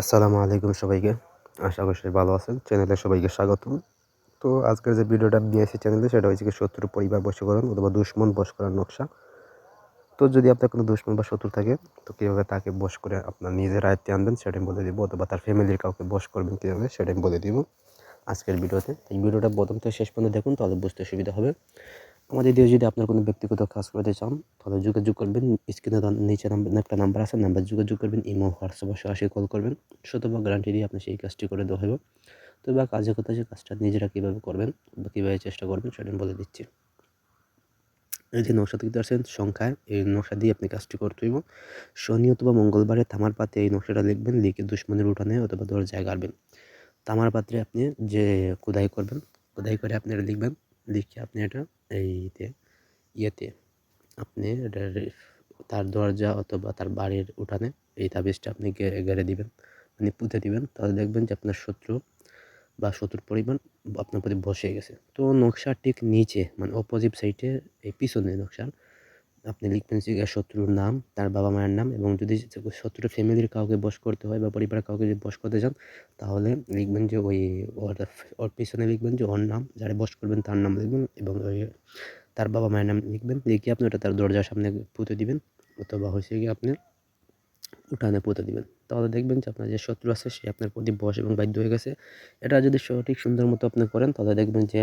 আসসালামু আলাইকুম সবাইকে। আশা করি সবাই ভালো আছেন। চ্যানেলে সবাইকে স্বাগতম। তো আজকের যে ভিডিওটা আমি এসেছি চ্যানেলে, সেটা হচ্ছে কি শত্রু পরিবার বশীকরণ অথবা দুশ্মন বশ করার নকশা। তো যদি আপনার কোনো দুশ্মন বা শত্রু থাকে, তো কীভাবে তাকে বশ করে আপনার নিজের আয়ত্তে আনবেন, সেটা আমি বলে দিব। অথবা তার ফ্যামিলির কাউকে বশ করবেন কীভাবে, সেটা আমি বলে দিব আজকের ভিডিওতে। এই ভিডিওটা প্রথম থেকে শেষ পর্যন্ত দেখুন, তাহলে বুঝতে সুবিধা হবে। আমাদের দিয়ে যদি আপনার কোনো ব্যক্তিগত কাজ করতে চান, তাহলে যোগাযোগ করবেন। স্ক্রিনে নিচে নাম্বার একটা নাম্বার আছে, নাম্বার যোগাযোগ করবেন, ইমো, হোয়াটসঅ্যাপ সরাসরি কল করবেন। শতভাগ গ্যারান্টি দিয়ে আপনি সেই কাজটি করে দেওয়া হবে তো বা কাজের কথা যে কাজটা নিজেরা কীভাবে করবেন বা কীভাবে চেষ্টা করবেন সেটা বলে দিচ্ছি। এই যে নকশা দেখতে পাচ্ছেন, সংখ্যায় এই নকশা দিয়ে আপনি কাজটি করতে হইব। শনি অথবা মঙ্গলবারে তামার পাতে এই নকশাটা লিখবেন, লিখে দুশ্মনের উঠানে অথবা দরজায় গাড়বেন। তামার পাত্রে আপনি যে খোদাই করবেন খোদাই করে আপনি লিখবেন। লিখে আপনি এটা এইতে ইয়েতে। আপনি তার দরজা অথবা তার বাড়ির উঠানে এই তাবিজটা আপনি গেড়ে দিবেন মানে পুঁতে দিবেন। তাহলে দেখবেন যে আপনার শত্রু বা শত্রুর পরিমাণ আপনার প্রতি বসে গেছে। তো নকশা ঠিক নিচে মানে অপোজিট সাইডে এই পিছনে নকশার আপনি লিখবেন যে শত্রুর নাম, তার বাবা মায়ের নাম এবং যদি শত্রুর ফ্যামিলির কাউকে বস করতে হয় বা পরিবারের কাউকে যদি বস করতে চান, তাহলে লিখবেন যে ওই ওর ওর পিছনে লিখবেন যে ওর নাম, যারা বস করবেন তার নাম লিখবেন এবং ওই তার বাবা মায়ের নাম লিখবেন। লিখে আপনি ওটা তার দরজার সামনে পুঁতে দিবেন। অথবা হয়েছে গিয়ে আপনি উঠানে পুঁতে দিবেন। তাহলে দেখবেন যে আপনার যে শত্রু আছে সে আপনার প্রতি বয়স এবং বাধ্য হয়ে গেছে। এটা যদি সঠিক সুন্দর মতো আপনি করেন, তাহলে দেখবেন যে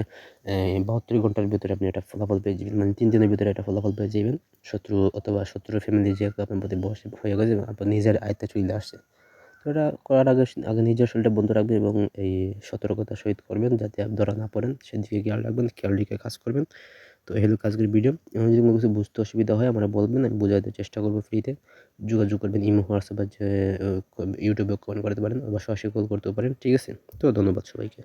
বাহাত্তর ঘণ্টার ভিতরে আপনি এটা ফলাফল পেয়ে যাবেন। মানে তিন দিনের ভিতরে এটা ফলাফল পেয়ে যাবেন। শত্রু অথবা শত্রুর ফ্যামিলি যে আপনার প্রতি বয়স হয়ে গেছে আপনার নিজের আয়ত্তে চলে আসছে। তো এটা করার আগে আগে নিজের শরীরটা বন্ধ রাখবেন এবং এই সতর্কতা সহিত করবেন, যাতে আপনি ধরা না পড়েন। সেদিকে খেয়াল রাখবেন, খেয়াল রেখে কাজ করবেন। তো হেল্প হলো কাজের ভিডিও এবং যদি কোনো কিছু বুঝতে অসুবিধা হয়, আমরা বলবেন, আমি বোঝাতে চেষ্টা করব ফ্রিতে যোগাযোগ করবেন ইমো, হোয়াটসঅ্যাপ যে ইউটিউবে কমেন্ট করতে পারেন, বা সরাসরি কল করতেও পারেন, ঠিক আছে? তো ধন্যবাদ সবাইকে।